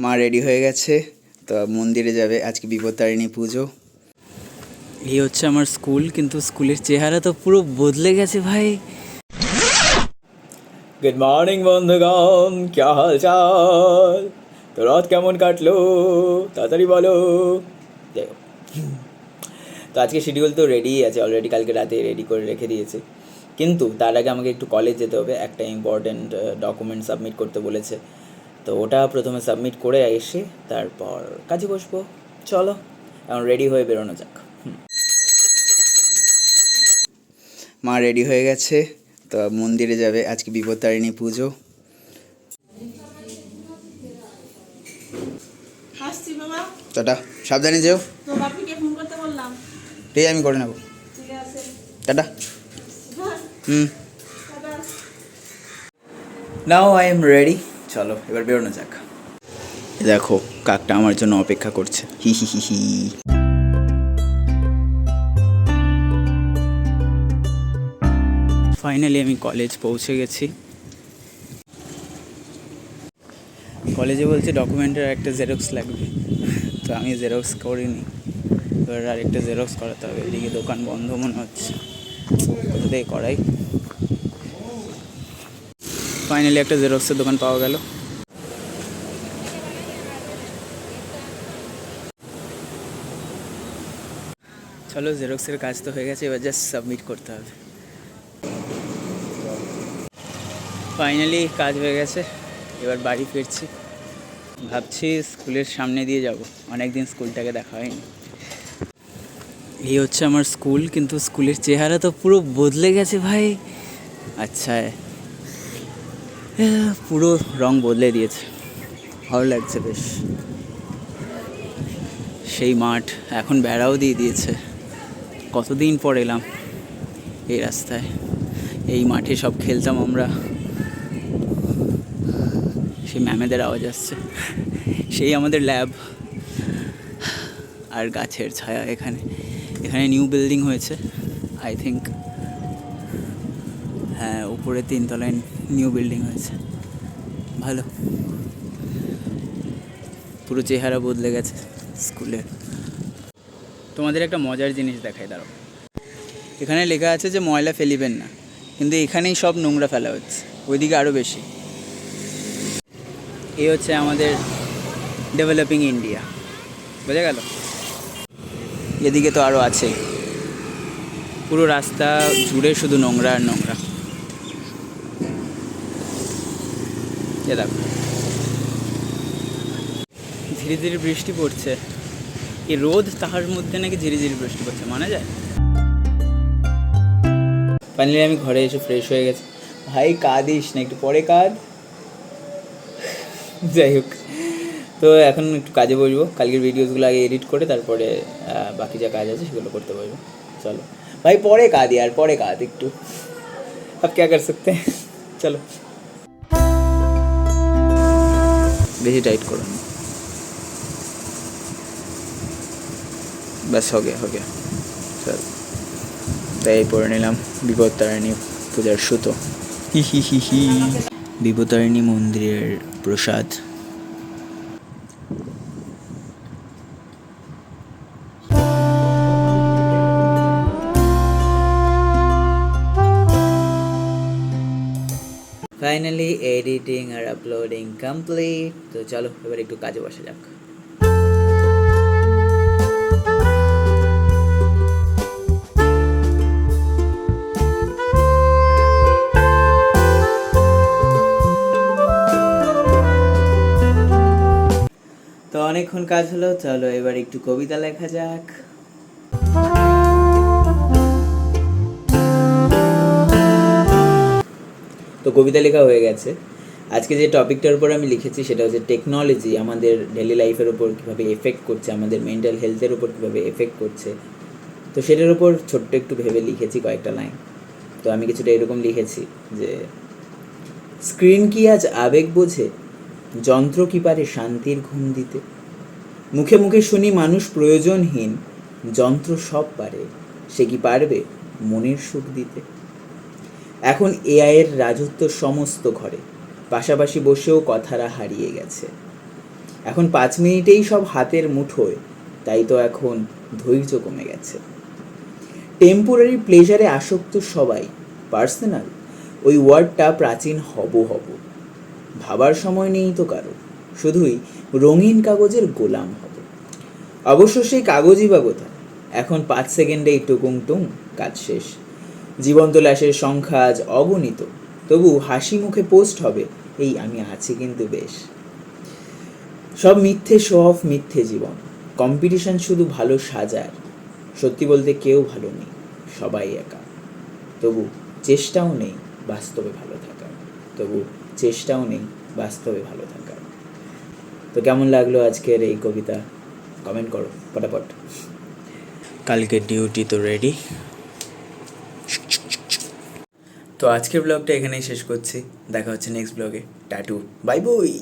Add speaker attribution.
Speaker 1: মা রেডি হয়ে গেছে তো মন্দিরে যাবে আজকে বিপত্তারিণী পুজো। এই হচ্ছে আমার স্কুল কিন্তু স্কুলের চেহারা তো পুরো বদলে গেছে ভাই। গুড মর্নিং বন্ধুগণ ক্যা হাল চাল? তো রাত কেমন কাটলো? তাড়াতাড়ি বলো। দেখো। তো আজকে শিডিউল তো রেডি আছে অলরেডি কালকে রাতে রেডি করে রেখে দিয়েছে। কিন্তু তার আগে আমাকে একটু কলেজ যেতে হবে একটা ইম্পর্টেন্ট ডকুমেন্ট সাবমিট করতে বলেছে। তো ওটা প্রথমে সাবমিট করে এসে তারপর কাজে বসবো। চলো এখন রেডি হয়ে বেরোনো যাক। মা রেডি হয়ে গেছে তো মন্দিরে যাবে আজকে বিপত্তারিণী পুজো। টাটা সাবধানে যেও।
Speaker 2: তো বাপিকে ফোন করতে বললাম।
Speaker 1: ঠিক আমি করে নেব। টাটা।
Speaker 2: হ্যাঁ।
Speaker 1: হুম। নাও আই এম রেডি চলো, এবার বেরোনো যাক। দেখো, কাকটা আমার জন্য অপেক্ষা করছে। হি হি হি হি। ফাইনালি আমি কলেজ পৌঁছে গেছি। কলেজে বলছে ডকুমেন্টের একটা জেরক্স লাগবে। তো আমি জেরক্স করিনি। এবার আর একটা জেরক্স করাতে হবে। এদিকে দোকান বন্ধ মনে হচ্ছে। কোথা থেকে করাই? ফাইনালি একটা জেরক্সের দোকান পাওয়া গেল। চলো, জেরক্সের কাজ তো হয়ে গেছে, এবার জাস্ট সাবমিট করতে হবে। ফাইনালি কাজ হয়ে গেছে, এবার বাড়ি ফিরছি। ভাবছি স্কুলের সামনে দিয়ে যাব অনেক দিন স্কুলটাকে দেখা হয়নি। এই হচ্ছে আমার স্কুল, কিন্তু স্কুলের চেহারা তো পুরো বদলে গেছে ভাই। আচ্ছা পুরো রং বদলে দিয়েছে। ভালো লাগছে বেশ। সেই মাঠ এখন বেড়াও দিয়ে দিয়েছে। কতদিন পর এলাম এই রাস্তায়। এই মাঠে সব খেলতাম আমরা। সেই ম্যামেদের আওয়াজ আসছে। সেই আমাদের ল্যাব আর গাছের ছায়া এখানে। এখানে নিউ বিল্ডিং হয়েছে আই থিঙ্ক হ্যাঁ উপরে তিনতলায় নিউ বিল্ডিং হয়েছে। ভালো। পুরো চেহারা বদলে গেছে স্কুলের। তোমাদের একটা মজার জিনিস দেখায় দাঁড়াও। এখানে লেখা আছে যে, ময়লা ফেলিবেন না। কিন্তু এখানেই সব নোংরা ফেলা হচ্ছে। ওইদিকে আরও বেশি। এই হচ্ছে আমাদের ডেভেলপিং ইন্ডিয়া বোঝা গেল? এদিকে তো আরও আছে। পুরো রাস্তা জুড়ে শুধু নোংরা আর নোংরা। এ দেখো। ধীরে ধীরে বৃষ্টি পড়ছে। এ রোদ তাহার মধ্যে নাকি ধীরে ধীরে বৃষ্টি পড়ছে, মানা যায়? ফাইনালি আমি ঘরে এসে ফ্রেশ হয়ে গেছি। ভাই, কাঁদিস না, একটু পরে কাঁদ। যাই হোক। তো এখন একটু কাজে বসবো। কালকের ভিডিওসগুলো আগে এডিট করে তারপরে বাকি যা কাজ আছে সেগুলো করতে পারব চলো। ভাই, পরে কাঁদি আর, পরে কাঁদ একটু। আপ ক্যা কর সকতে চলো। বেশি টাইট করো। না ব্যাস হবে হবে স্যার তাই পরে নিলাম বিপদতারিণী পূজার সুতো। হি হি হি মন্দিরের প্রসাদ। ফাইনালি এডিটিং আর আপলোডিং কমপ্লিট তো চলো, এবার একটু কাজে বসা যাক। তো অনেকক্ষণ কাজ হলো, চলো এবার একটু কবিতা লেখা যাক। তো কবিতা লেখা হয়ে গেছে। আজকে যে টপিকটার উপর আমি লিখেছি সেটা হচ্ছে টেকনোলজি আমাদের ডেলি লাইফের উপর কীভাবে এফেক্ট করছে, আমাদের মেন্টাল হেলথের উপর কীভাবে এফেক্ট করছে। তো সেটার উপর ছোট্ট একটু ভেবে লিখেছি কয়েকটা লাইন তো আমি কিছুটা এরকম লিখেছি যে, স্ক্রিন কি আজ আবেগ বোঝে? যন্ত্র কি পারে শান্তির ঘুম দিতে? মুখে মুখে শুনি মানুষ প্রয়োজনহীন, যন্ত্র সব পারে, সে কি পারবে মনের সুখ দিতে? এখন এআইয়ের রাজত্ব সমস্ত ঘরে, পাশাপাশি বসেও কথারা হারিয়ে গেছে। এখন পাঁচ মিনিটেই সব হাতের মুঠোয়, তাই তো এখন ধৈর্য কমে গেছে। টেম্পোরারি প্লেজারে আসক্ত সবাই পার্সোনাল ওই ওয়ার্ডটা প্রাচীন হব হব ভাবার সময় নেই তো কারও, শুধুই রঙিন কাগজের গোলাম হব। অবশ্য সেই কাগজই বা কোথায়? এখন পাঁচ সেকেন্ডেই টুকুং টুং কাজ শেষ। জীবন্ত লাশের সংখ্যা আজ অগণিত। তবু হাসি মুখে পোস্ট হবে, এই আমি আছি কিন্তু বেশ। সব মিথ্যে শো অফ মিথ্যে জীবন। কম্পিটিশন শুধু ভালো সাজার। সত্যি বলতে কেউ ভালো নেই, সবাই একা। তবু চেষ্টাও নেই বাস্তবে ভালো থাকার। তবু চেষ্টাও নেই বাস্তবে ভালো থাকার। তো কেমন লাগল আজকের এই কবিতা? কমেন্ট করো ফটাফট কালকে ডিউটি তো রেডি তো আজকের ব্লগটা এখানেই শেষ করছি। দেখা হচ্ছে নেক্সট ব্লগে টাটু বাই বই